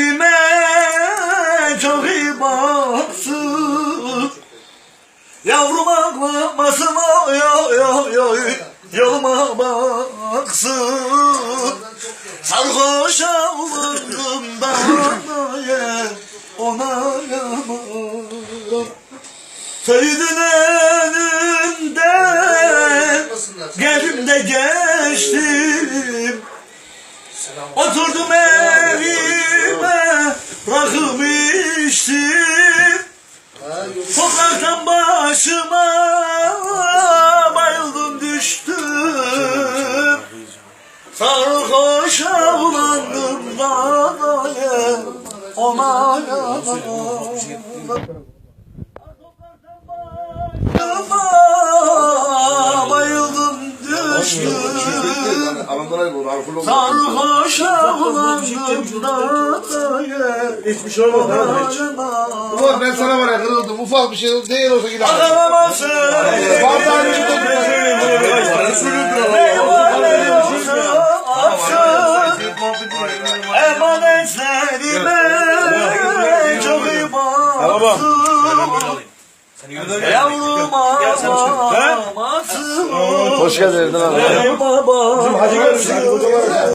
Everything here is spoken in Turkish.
Halime çok imansız Yavrum ağlamasın o yo yo yo Yoluma baksın. Sarhoşa oldum danaya Ona yaman Feydin önünden Gelim de geçtim. Oturdum el başıma Bayıldım düştüm. Sarhoş avlandım danaya Ona yaman Sarhoş avlandım danaya Hiçbir şey olmadı ha. Hiç. Ulan ben sana var ya kırıldım. Ufak bir şey değil olsa gider. Ağlamasın. Vallahi bir Emanetlerime çok iyi baksın Yavruma baksın Hoş geldin abi. Babam Hacı görmüşsün.